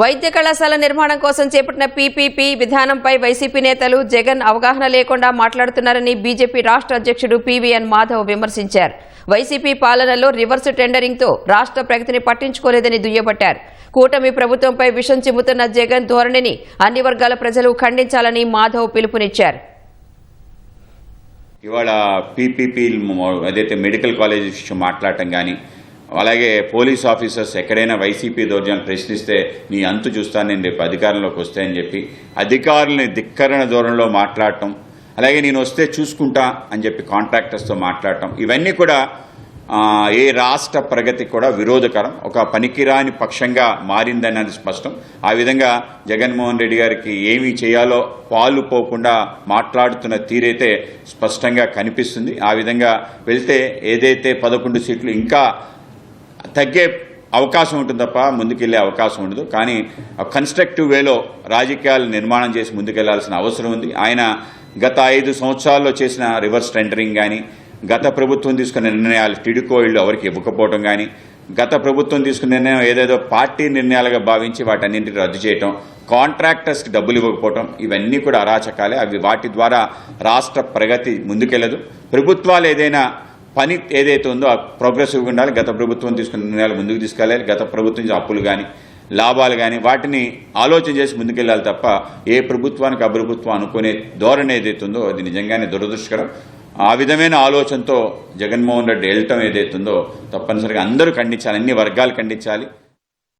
వైద్య కళాశాల నిర్మాణం కోసం చేపట్టిన పీపీపీ విధానంపై వైసీపీ నేతలు జగన్ అవగాహన లేకుండా మాట్లాడుతున్నారని బీజేపీ రాష్ట్ర అధ్యక్షుడు పీవీఎన్ మాధవ్ విమర్శించారు. వైసీపీ పాలనలో రివర్స్ టెండరింగ్తో రాష్ట్ర ప్రగతిని పట్టించుకోలేదని దుయ్యబట్టారు. కూటమి ప్రభుత్వంపై విషం చిమ్ముతున్న జగన్ ధోరణిని అన్ని వర్గాల ప్రజలు ఖండించాలని మాధవ్ పిలుపునిచ్చారు. ఇవాళ పీపీపీ అదైతే మెడికల్ కాలేజ్ విషయం మాట్లాడటం కానీ అలాగే పోలీస్ ఆఫీసర్స్ ఎక్కడైనా వైసీపీ దౌర్జన్యాలు ప్రశ్నిస్తే నీ అంతు చూస్తాను నేను రేపు అధికారంలోకి వస్తాయని చెప్పి అధికారులని ధిక్కరణ ధోరణిలో మాట్లాడటం అలాగే నేను వస్తే చూసుకుంటా అని చెప్పి కాంట్రాక్టర్స్తో మాట్లాడటం ఇవన్నీ కూడా ఏ రాష్ట్ర ప్రగతి కూడా విరోధకరం. ఒక పనికిరాని పక్షంగా మారిందన్నది స్పష్టం. ఆ విధంగా జగన్మోహన్ రెడ్డి గారికి ఏమి చేయాలో పాలు పోకుండా మాట్లాడుతున్న తీరైతే స్పష్టంగా కనిపిస్తుంది. ఆ విధంగా వెళ్తే ఏదైతే పదకొండు సీట్లు ఇంకా తగ్గే అవకాశం ఉంటుంది తప్ప ముందుకెళ్ళే అవకాశం ఉండదు. కానీ కన్స్ట్రక్టివ్ వేలో రాజకీయాలు నిర్మాణం చేసి ముందుకెళ్ళాల్సిన అవసరం ఉంది. ఆయన గత ఐదు సంవత్సరాల్లో చేసిన రివర్స్ టెండరింగ్ కానీ గత ప్రభుత్వం తీసుకున్న నిర్ణయాలు టిడికో ఇళ్ళు ఎవరికి ఇవ్వకపోవడం కానీ గత ప్రభుత్వం తీసుకున్న నిర్ణయం ఏదేదో పార్టీ నిర్ణయాలుగా భావించి వాటన్నింటిని రద్దు చేయటం కాంట్రాక్టర్స్కి డబ్బులు ఇవ్వకపోవటం ఇవన్నీ కూడా అరాచకాలే. అవి వాటి ద్వారా రాష్ట్ర ప్రగతి ముందుకెళ్ళదు ప్రభుత్వాలు ఏదైనా పని ఏదైతే ఉందో ఆ ప్రోగ్రెసివ్గా ఉండాలి గత ప్రభుత్వం తీసుకున్న నిర్ణయాలు ముందుకు తీసుకెళ్ళాలి గత ప్రభుత్వం నుంచి అప్పులు కానీ లాభాలు కానీ వాటిని ఆలోచన చేసి ముందుకెళ్ళాలి తప్ప ఏ ప్రభుత్వానికి ఆ ప్రభుత్వం అనుకునే ధోరణి ఏదైతే ఉందో అది నిజంగానే దురదృష్టకరం. ఆ విధమైన ఆలోచనతో జగన్మోహన్ రెడ్డి వెళ్ళటం ఏదైతే ఉందో తప్పనిసరిగా అందరూ ఖండించాలి అన్ని వర్గాలు ఖండించాలి.